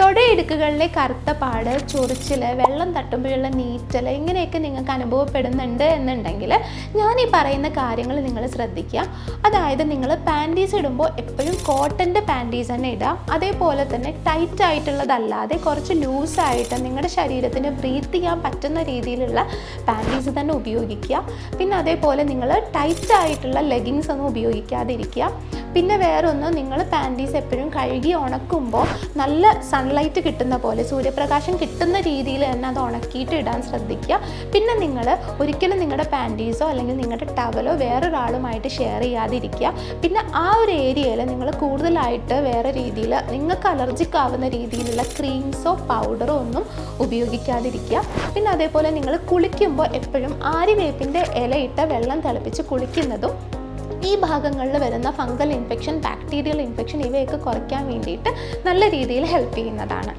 തൊടയിടുക്കുകളിലെ കറുത്ത പാട് ചൊറിച്ചിൽ വെള്ളം തട്ടുമ്പോഴുള്ള നീറ്റൽ ഇങ്ങനെയൊക്കെ നിങ്ങൾക്ക് അനുഭവപ്പെടുന്നുണ്ട് എന്നുണ്ടെങ്കിൽ ഞാൻ ഈ പറയുന്ന കാര്യങ്ങൾ നിങ്ങൾ ശ്രദ്ധിക്കുക. അതായത് നിങ്ങൾ പാന്റീസ് ഇടുമ്പോൾ എപ്പോഴും കോട്ടന്റെ പാന്റീസ് തന്നെ ഇടുക. അതേപോലെ തന്നെ ടൈറ്റ് ആയിട്ടുള്ളതല്ലാതെ കുറച്ച് ലൂസായിട്ട് നിങ്ങളുടെ ശരീരത്തിന് ബ്രീത്ത് ചെയ്യാൻ പറ്റുന്ന രീതിയിലുള്ള പാന്റീസ് തന്നെ ഉപയോഗിക്കുക. പിന്നെ അതേപോലെ നിങ്ങൾ ടൈറ്റ് ആയിട്ടുള്ള ലെഗിങ്സ് ഒന്നും ഉപയോഗിക്കാതിരിക്കുക. പിന്നെ വേറൊന്ന് നിങ്ങൾ പാന്റീസ് എപ്പോഴും കഴുകി ഉണക്കുമ്പോൾ നല്ല സൺലൈറ്റ് കിട്ടുന്ന പോലെ സൂര്യപ്രകാശം കിട്ടുന്ന രീതിയിൽ തന്നെ അത് ഉണക്കിയിട്ട് ഇടാൻ ശ്രദ്ധിക്കുക. പിന്നെ നിങ്ങൾ ഒരിക്കലും നിങ്ങളുടെ പാന്റീസോ അല്ലെങ്കിൽ നിങ്ങളുടെ ടവലോ വേറൊരാളുമായിട്ട് ഷെയർ ചെയ്യാതിരിക്കുക. പിന്നെ ആ ഒരു ഏരിയയിൽ നിങ്ങൾ കൂടുതലായിട്ട് വേറെ രീതിയിൽ നിങ്ങൾക്ക് അലർജിക് ആവുന്ന രീതിയിലുള്ള ക്രീംസോ പൗഡറോ ഒന്നും ഉപയോഗിക്കാതിരിക്കുക. പിന്നെ അതേപോലെ നിങ്ങൾ കുളിക്കുമ്പോൾ എപ്പോഴും ആര്യവേപ്പിന്റെ ഇലയിട്ട വെള്ളം തിളപ്പിച്ച് കുളിക്കുന്നതും ഈ ഭാഗങ്ങളിൽ വരുന്ന ഫംഗൽ ഇൻഫെക്ഷൻ ബാക്ടീരിയൽ ഇൻഫെക്ഷൻ ഇവയൊക്കെ കുറയ്ക്കാൻ വേണ്ടിയിട്ട് നല്ല രീതിയിൽ ഹെൽപ്പ് ചെയ്യുന്നതാണ്.